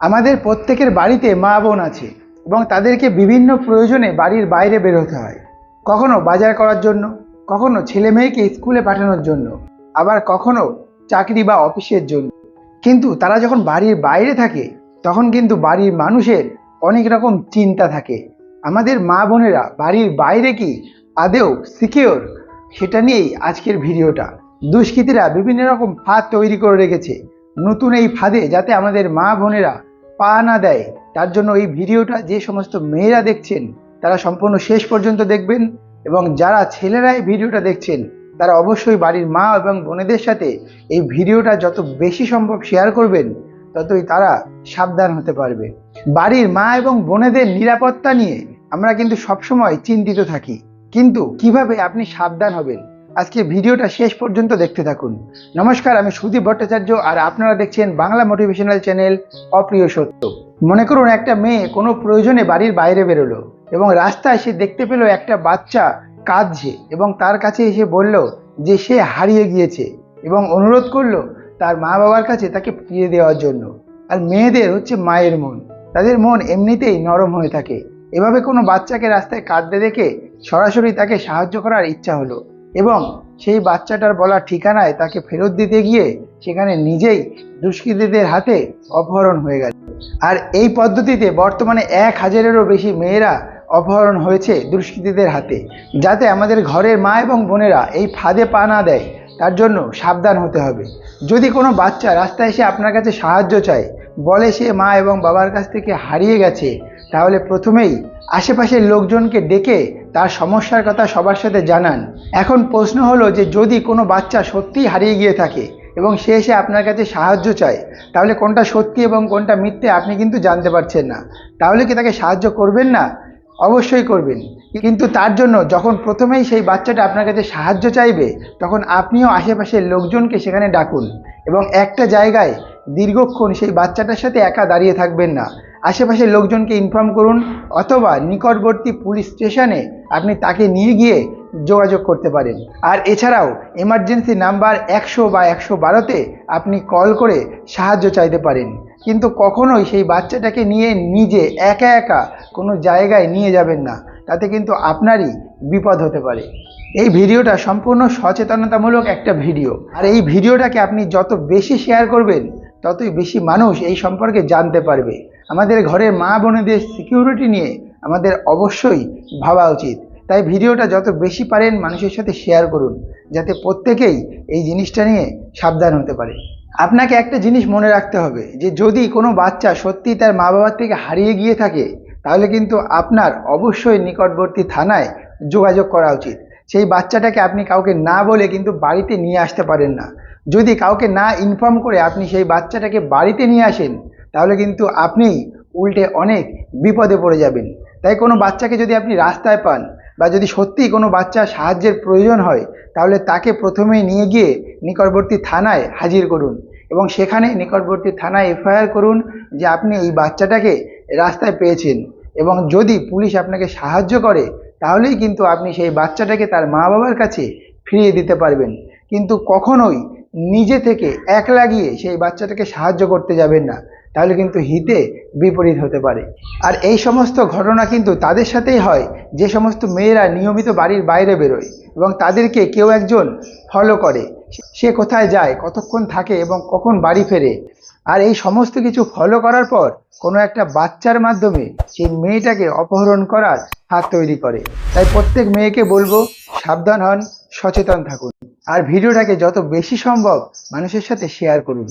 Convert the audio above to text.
আমাদের প্রত্যেকের বাড়িতে মা বোন আছে এবং তাদেরকে বিভিন্ন প্রয়োজনে বাড়ির বাইরে বের হতে হয়। কখনো বাজার করার জন্য, কখনো ছেলে মেয়েকে স্কুলে পাঠানোর জন্য, আবার কখনো চাকরি বা অফিসের জন্য। কিন্তু তারা যখন বাড়ির বাইরে থাকে, তখন কিন্তু বাড়ির মানুষের অনেক রকম চিন্তা থাকে। আমাদের মা বোনেরা বাড়ির বাইরে কি আদেও সিকিওর সেটা নিয়েই আজকের ভিডিওটা। দুষ্কৃতীরা বিভিন্ন রকম ফাঁদ তৈরি করে রেখেছে। নতুন এই ফাঁদে যাতে আমাদের মা বোনেরা পা না দেয়, তার জন্য এই ভিডিওটা যে সমস্ত মেয়েরা দেখছেন, তারা সম্পূর্ণ শেষ পর্যন্ত দেখবেন এবং যারা ছেলেরা এই ভিডিওটা দেখছেন, তারা অবশ্যই বাড়ির মা এবং বোনেদের সাথে এই ভিডিওটা যত বেশি সম্ভব শেয়ার করবেন, ততই তারা সাবধান হতে পারবে। বাড়ির মা এবং বোনেদের নিরাপত্তা নিয়ে আমরা কিন্তু সবসময় চিন্তিত থাকি। কিন্তু কীভাবে আপনি সাবধান হবেন? আজকে ভিডিওটা শেষ পর্যন্ত দেখতে থাকুন। নমস্কার, আমি সুদীপ ভট্টাচার্য আর আপনারা দেখছেন বাংলা মোটিভেশনাল চ্যানেল অপ্রিয় সত্য। মনে করুন, একটা মেয়ে কোনো প্রয়োজনে বাড়ির বাইরে বেরোলো এবং রাস্তায় সে দেখতে পেল একটা বাচ্চা কাঁদছে এবং তার কাছে এসে বলল যে সে হারিয়ে গিয়েছে এবং অনুরোধ করল তার মা বাবার কাছে তাকে ফিরিয়ে দেওয়ার জন্য। আর মেয়েদের হচ্ছে মায়ের মন। তাদের মন এমনিতেই নরম হয়ে থাকে। এভাবে কোনো বাচ্চাকে রাস্তায় কাঁদতে দেখে সরাসরি তাকে সাহায্য করার ইচ্ছা হলো। এবং সেই বাচ্চাটার বলা ঠিকানায় তাকে ফেরত দিতে গিয়ে সেখানে নিজেই দুষ্কৃতীদের হাতে অপহরণ হয়ে গেল। আর এই পদ্ধতিতে বর্তমানে এক হাজারেরও বেশি মেয়েরা অপহরণ হয়েছে দুষ্কৃতীদের হাতে, যাতে আমাদের ঘরের মা এবং বোনেরা এই ফাঁদে পা না দেয়, তার জন্য সাবধান হতে হবে। যদি কোনো বাচ্চা রাস্তায় এসে আপনার কাছে সাহায্য চায়, বলে সে মা এবং বাবার কাছ থেকে হারিয়ে গেছে তাহলে প্রথমেই আশেপাশের লোকজনকে ডেকে তার সমস্যার কথা সবার সাথে জানান। এখন প্রশ্ন হলো যে যদি কোনো বাচ্চা সত্যিই হারিয়ে গিয়ে থাকে এবং সে এসে আপনার কাছে সাহায্য চায়, তাহলে কোনটা সত্যি এবং কোনটা মিথ্যে আপনি কিন্তু জানতে পারছেন না। তাহলে কি তাকে সাহায্য করবেন না? অবশ্যই করবেন। কিন্তু তার জন্য যখন প্রথমেই সেই বাচ্চাটা আপনার কাছে সাহায্য চাইবে, তখন আপনিও আশেপাশের লোকজনকে সেখানে ডাকুন এবং একটা জায়গায় দীর্ঘক্ষণ সেই বাচ্চাটার সাথে একা দাঁড়িয়ে থাকবেন না। আশেপাশের লোকজনকে ইনফর্ম করুন অথবা নিকটবর্তী পুলিশ স্টেশনে আপনি তাকে নিয়ে গিয়ে যোগাযোগ করতে পারেন। আর এছাড়াও এমার্জেন্সি নাম্বার একশো বা একশো বারোতে আপনি কল করে সাহায্য চাইতে পারেন। কিন্তু কখনোই সেই বাচ্চাটাকে নিয়ে নিজে একা একা কোনো জায়গায় নিয়ে যাবেন না। তাতে কিন্তু আপনারই বিপদ হতে পারে। এই ভিডিওটা সম্পূর্ণ সচেতনতামূলক একটা ভিডিও। আর এই ভিডিওটাকে আপনি যত বেশি শেয়ার করবেন ততই বেশি মানুষ এই সম্পর্কে জানতে পারবে। আমাদের ঘরের মা বোনেদের সিকিউরিটি নিয়ে আমাদের অবশ্যই ভাবা উচিত। তাই ভিডিওটা যত বেশি পারেন মানুষের সাথে শেয়ার করুন, যাতে প্রত্যেকেই এই জিনিসটা নিয়ে সাবধান হতে পারে। আপনাকে একটা জিনিস মনে রাখতে হবে, যে যদি কোনো বাচ্চা সত্যি তার মা বাবার থেকে হারিয়ে গিয়ে থাকে, তাহলে কিন্তু আপনার অবশ্যই নিকটবর্তী থানায় যোগাযোগ করা উচিত। সেই বাচ্চাটাকে আপনি কাউকে না বলে কিন্তু বাড়িতে নিয়ে আসতে পারেন না। যদি কাউকে না ইনফর্ম করে আপনি সেই বাচ্চাটাকে বাড়িতে নিয়ে আসেন, তাহলে কিন্তু আপনি উল্টে অনেক বিপদে পড়ে যাবেন। তাই কোনো বাচ্চাকে যদি আপনি রাস্তায় পান বা যদি সত্যিই কোনো বাচ্চার সাহায্যের প্রয়োজন হয়, তাহলে তাকে প্রথমেই নিয়ে গিয়ে নিকটবর্তী থানায় হাজির করুন এবং সেখানে নিকটবর্তী থানায় এফআইআর করুন যে আপনি এই বাচ্চাটাকে রাস্তায় পেয়েছেন এবং যদি পুলিশ আপনাকে সাহায্য করে, তাহলেই কিন্তু আপনি সেই বাচ্চাটাকে তার মা বাবার কাছে ফিরিয়ে দিতে পারবেন। কিন্তু কখনোই নিজে থেকে এক লাগিয়ে সেই বাচ্চাটাকে সাহায্য করতে যাবেন না, তাহলে কিন্তু হিতে বিপরীত হতে পারে। আর এই সমস্ত ঘটনা কিন্তু তাদের সাথেই হয়, যে সমস্ত মেয়েরা নিয়মিত বাড়ির বাইরে বেরোয় এবং তাদেরকে কেউ একজন ফলো করে। সে কোথায় যায়, কতক্ষণ থাকে এবং কখন বাড়ি ফেরে? আর এই সমস্ত কিছু ফলো করার পর কোনো একটা বাচ্চার মাধ্যমে সেই মেয়েটাকে অপহরণ করার হাত তৈরি করে। তাই প্রত্যেক মেয়েকে বলব, সাবধান হন, সচেতন থাকুন। আর ভিডিওটাকে যত বেশি সম্ভব মানুষের সাথে শেয়ার করুন।